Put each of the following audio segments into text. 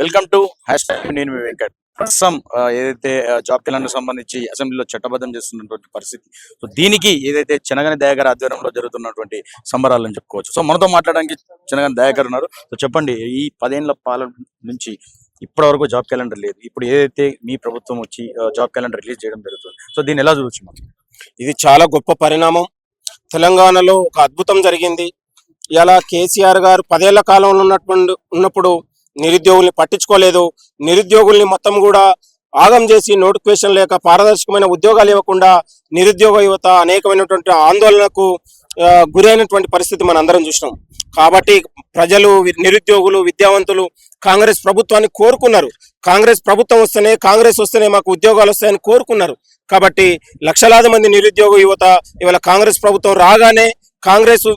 Welcome to hash tag నేను మీ వెంకట్. ప్రస్తుతం ఏదైతే జాబ్ క్యాలెండర్ సంబంధించి అసెంబ్లీలో చట్టబద్ధం చేస్తున్నటువంటి పరిస్థితి సో దీనికి ఏదైతే చెనగని దయాగర్ ఆధ్వర్యంలో జరుగుతున్నటువంటి సంబరాలను చెప్పుకోవచ్చు. సో మనతో మాట్లాడడానికి చెనగని దయాగర్ ఉన్నారు. సో చెప్పండి ఈ పదేళ్ళ పాలన నుంచి ఇప్పటి వరకు జాబ్ క్యాలెండర్ లేదు. ఇప్పుడు ఏదైతే మీ ప్రభుత్వం వచ్చి జాబ్ క్యాలెండర్ రిలీజ్ చేయడం జరుగుతుంది సో దీన్ని ఎలా చూడొచ్చు మనం? ఇది చాలా గొప్ప పరిణామం. తెలంగాణలో ఒక అద్భుతం జరిగింది. ఇలా కేసీఆర్ గారు పదేళ్ళ కాలంలో ఉన్నటువంటి ఉన్నప్పుడు నిరుద్యోగుల్ని పట్టించుకోలేదు. నిరుద్యోగుల్ని మొత్తం కూడా ఆగం చేసి నోటిఫికేషన్ లేక పారదర్శకమైన ఉద్యోగాలు ఇవ్వకుండా నిరుద్యోగ యువత అనేకమైనటువంటి ఆందోళనకు గురైనటువంటి పరిస్థితి మనం అందరం చూసినాం. కాబట్టి ప్రజలు నిరుద్యోగులు విద్యావంతులు కాంగ్రెస్ ప్రభుత్వాన్ని కోరుకున్నారు. కాంగ్రెస్ ప్రభుత్వం వస్తేనే కాంగ్రెస్ వస్తేనే మాకు ఉద్యోగాలు వస్తాయని కోరుకున్నారు. కాబట్టి లక్షలాది మంది నిరుద్యోగ యువత ఇవాళ కాంగ్రెస్ ప్రభుత్వం రాగానే కాంగ్రెస్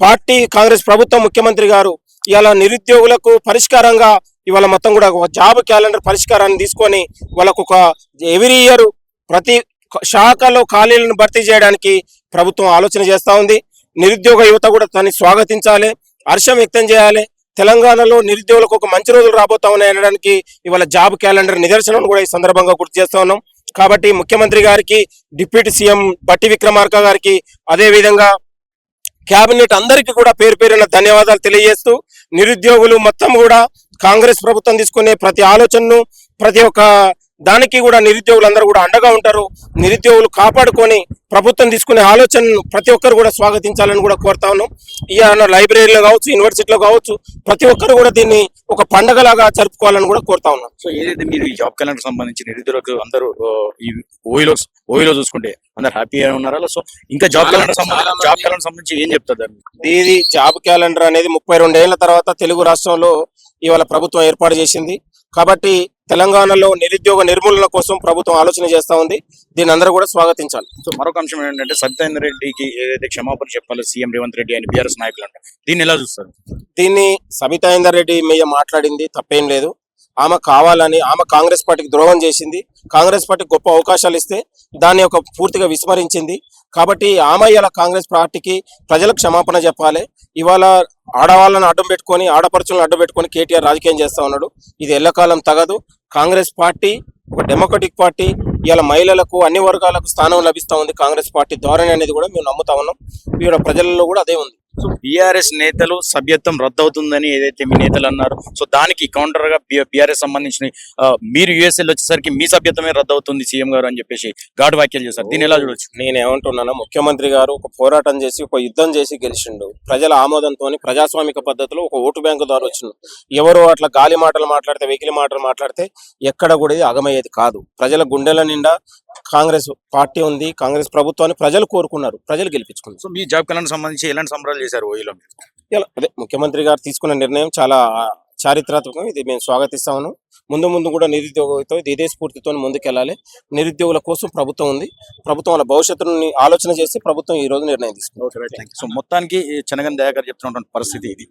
పార్టీ కాంగ్రెస్ ప్రభుత్వం ముఖ్యమంత్రి గారు ఇవాళ నిరుద్యోగులకు పరిష్కారంగా ఇవాళ మొత్తం కూడా ఒక జాబ్ క్యాలెండర్ పరిష్కారాన్ని తీసుకొని వాళ్ళకు ఒక ఎవ్రీ ఇయర్ ప్రతి శాఖలో ఖాళీలను భర్తీ చేయడానికి ప్రభుత్వం ఆలోచన చేస్తూ ఉంది. నిరుద్యోగ యువత కూడా దాన్ని స్వాగతించాలి. హర్షం వ్యక్తం చేయాలి. తెలంగాణలో నిరుద్యోగులకు ఒక మంచి రోజులు రాబోతా ఉన్నాయి అనడానికి ఇవాళ జాబ్ క్యాలెండర్ నిదర్శనం కూడా ఈ సందర్భంగా గుర్తు చేస్తా ఉన్నాం. కాబట్టి ముఖ్యమంత్రి గారికి డిప్యూటీ సీఎం బట్టి విక్రమార్క గారికి అదే విధంగా కేబినెట్ అందరికీ కూడా పేరు పేరున ధన్యవాదాలు తెలియజేస్తూ నిరుద్యోగులు మొత్తం కూడా కాంగ్రెస్ ప్రభుత్వం తీసుకునే ప్రతి ఆలోచనను ప్రతి ఒక్క దానికి కూడా నిరుద్యోగులందరూ కూడా అండగా ఉంటారు. నిరుద్యోగులు కాపాడుకొని ప్రభుత్వం తీసుకునే ఆలోచనను ప్రతి ఒక్కరు కూడా స్వాగతించాలని కూడా కోరుతా ఉన్నాం. ఇవాళ లైబ్రరీలో కావచ్చు యూనివర్సిటీలో కావచ్చు ప్రతి ఒక్కరు కూడా దీన్ని ఒక పండగలాగా జరుపుకోవాలని కూడా కోరుతా ఉన్నాం. సో ఏదైతే మీరు ఈ జాబ్ క్యాలెండర్ సంబంధించి నిరుద్యోగులకు అందరూ ఈ ఓయిలో ఓయిలో చూసుకుంటే అందరు హ్యాపీగా ఉన్నారా? సో ఇంకా జాబ్ క్యాలెండర్ సంబంధించి జాబ్ క్యాలెండర్ సంబంధించి ఏం చెప్తారు? ఇది జాబ్ క్యాలెండర్ అనేది ముప్పై రెండేళ్ళ తర్వాత తెలుగు రాష్ట్రంలో ఇవాళ ప్రభుత్వం ఏర్పాటు చేసింది. కాబట్టి తెలంగాణలో నిరుద్యోగ నిర్మూలన కోసం ప్రభుత్వం ఆలోచన చేస్తా ఉంది. దీన్ని అందరూ కూడా స్వాగతించాలి. సో మరొక అంశం ఏంటంటే సత్యేంద్ర రెడ్డికి ఏదైతే క్షమాపణ చెప్పాలో సీఎం రేవంత్ రెడ్డి అని బీఆర్ఎస్ నాయకులు అంటారు. దీన్ని ఎలా చూస్తారు? దీన్ని సబితాయిందర్ రెడ్డి మీద మాట్లాడింది తప్పేం లేదు. ఆమె కావాలని ఆమె కాంగ్రెస్ పార్టీకి ద్రోహం చేసింది. కాంగ్రెస్ పార్టీకి గొప్ప అవకాశాలు ఇస్తే దాన్ని ఒక పూర్తిగా విస్మరించింది. కాబట్టి ఆమయ్యల కాంగ్రెస్ పార్టీకి ప్రజలకు క్షమాపణ చెప్పాలి. ఇవాళ ఆడవాళ్ళని అడ్డం పెట్టుకొని ఆడపడుచులను అడ్డం పెట్టుకొని కేటీఆర్ రాజకీయం చేస్తూ ఉన్నాడు. ఇది ఎల్లకాలం తగదు. కాంగ్రెస్ పార్టీ ఒక డెమోక్రటిక్ పార్టీ. ఇవాళ మహిళలకు అన్ని వర్గాలకు స్థానం లభిస్తూ ఉంది కాంగ్రెస్ పార్టీ ధోరణి అనేది కూడా మేము నమ్ముతా ఉన్నాం. ఇవాళ ప్రజలలో కూడా అదే ఉంది. సో బీఆర్ఎస్ నేతలు సభ్యత్వం రద్దవుతుందని ఏదైతే మీ నేతలు అన్నారు సో దానికి కౌంటర్గా బీఆర్ఎస్ సంబంధించిన మీరు యుఎస్ఎల్ వచ్చేసరికి మీ సభ్యత్వమే రద్దవుతుంది సీఎం గారు అని చెప్పేసి ఘాటు వ్యాఖ్యలు చేశారు. దీని ఎలా చూడొచ్చు? నేను ఏమంటున్నాను ముఖ్యమంత్రి గారు ఒక పోరాటం చేసి ఒక యుద్ధం చేసి గెలిచిండు. ప్రజల ఆమోదంతో ప్రజాస్వామిక పద్ధతిలో ఒక ఓటు బ్యాంకు ద్వారా వచ్చిండు. ఎవరు అట్లా గాలి మాటలు మాట్లాడితే వెకిలి మాటలు మాట్లాడితే ఎక్కడ కూడా ఇది అగమయ్యేది కాదు. ప్రజల గుండెల నిండా కాంగ్రెస్ పార్టీ ఉంది కాంగ్రెస్ ప్రభుత్వాన్ని ప్రజలు కోరుకున్నారు ప్రజలు గెలిపించుకున్నారు. సో మీ జాబ్ క్యాలెండర్ సంబంధించి ఎలాంటి సంబరాలు చేశారు ఓయిలో మీరు? అదే ముఖ్యమంత్రి గారు తీసుకున్న నిర్ణయం చాలా చారిత్రాత్మకం. ఇది మేము స్వాగతిస్తా ఉన్నాం ముందు ముందు కూడా నిరుద్యోగంతో ఇది ఇదే స్ఫూర్తితో ముందుకెళ్ళాలి. నిరుద్యోగుల కోసం ప్రభుత్వం ఉంది. ప్రభుత్వం వాళ్ళ భవిష్యత్తుని ఆలోచన చేసి ప్రభుత్వం ఈ రోజు నిర్ణయం తీసుకుంది. సో మొత్తానికి చెనగన్ దయాకర్ చెప్తున్నటువంటి పరిస్థితి ఇది.